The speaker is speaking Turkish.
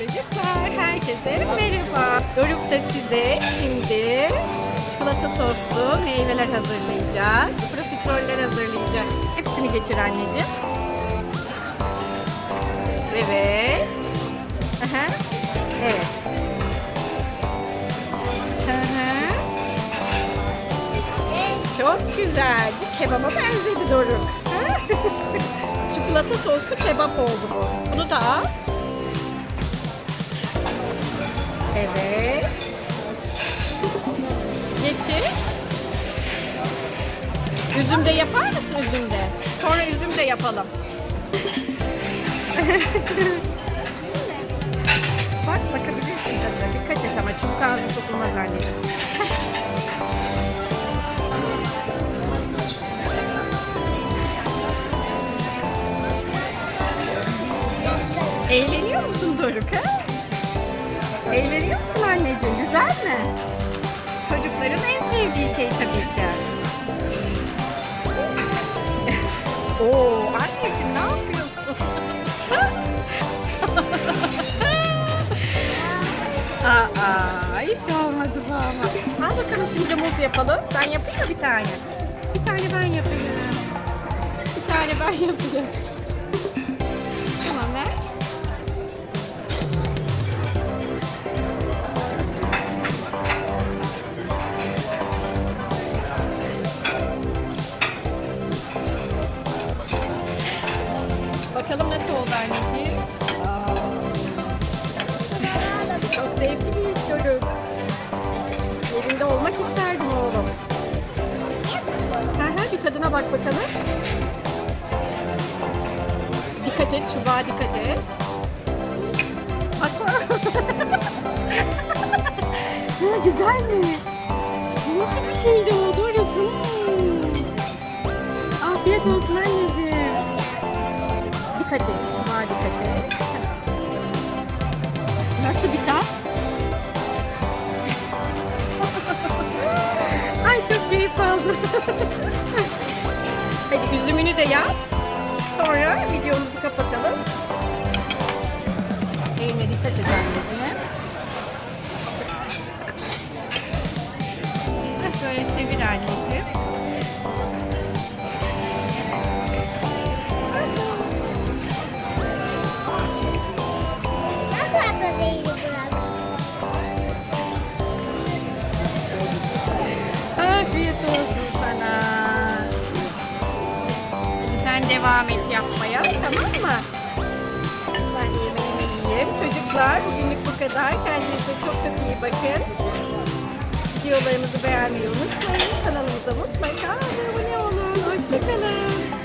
Çocuklar herkese merhaba. Doruk da size şimdi çikolata soslu meyveler hazırlayacak. Profiteroller hazırlayacak. Hepsini geçir anneciğim. Evet. Aha. Evet. Hı. Çok güzel. Bu kebaba benzedi Doruk. Çikolata soslu kebap oldu bu. Bunu da al. Evet. Geçir. Üzüm de yapar mısın üzüm de? Sonra üzüm de yapalım. Bak bakabilirsin tadına. Dikkat et ama çubuk ağzına sokulmaz anneciğim. Eğleniyor musun Doruk ha? Eğleniyor musun anneciğim? Güzel mi? Çocukların en sevdiği şey tabii ki. Oo, anneciğim ne yapıyorsun? Aa, hiç olmadı bu ama. Al bakalım şimdi muz yapalım. Ben yapayım mı bir tane? Bir tane ben yapayım. Bir tane ben yapayım. Bakalım nasıl oldu anneciğim? Aa. Çok zevkli bir iş Doruk. Yerinde olmak isterdim oğlum. Hı hı, bir tadına bak bakalım. Dikkat et, çubuğa dikkat et. Ha, güzel mi? Nasıl bir şeydi Dikkat et, çubuğa dikkat et. Nasıl bir tat? Ay çok keyif aldım. Hadi üzümünü de yap. Sonra videomuzu kapatalım. Eline dikkat et anneciğim. Böyle çevir anneciğim. Devam et yapmaya tamam mı? Ben yemeğimi yiyeyim. Çocuklar bugünlük bu kadar. Kendinize çok çok iyi bakın. Videolarımızı beğenmeyi unutmayın. Kanalımıza mutlaka abone olun. Hoşçakalın.